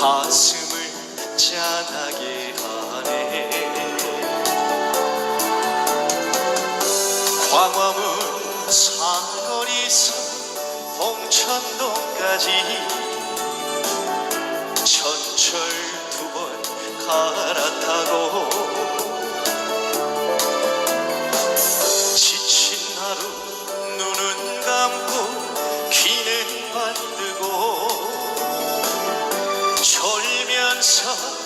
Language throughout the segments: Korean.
가슴을 짠하게 하네. 광화문 사거리서 봉천동까지 천철 두 번 갈아타고 졸면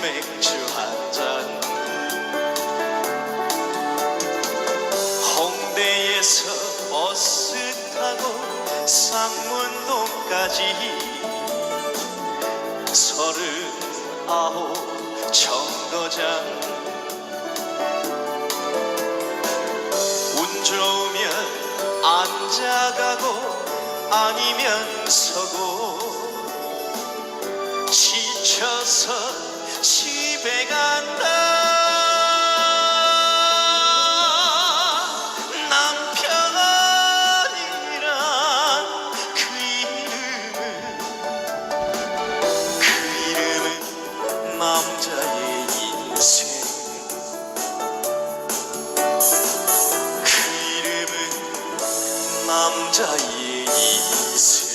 맥주 한 잔. 홍대에서 버스 타고 상문동까지. 서른 아홉 정거장. 운 좋으면 앉아가고 아니면 서고. 지쳐서 집에 간다 남편이란 그 이름은 그 이름은 남자의 인생. 그 이름은 남자의 인생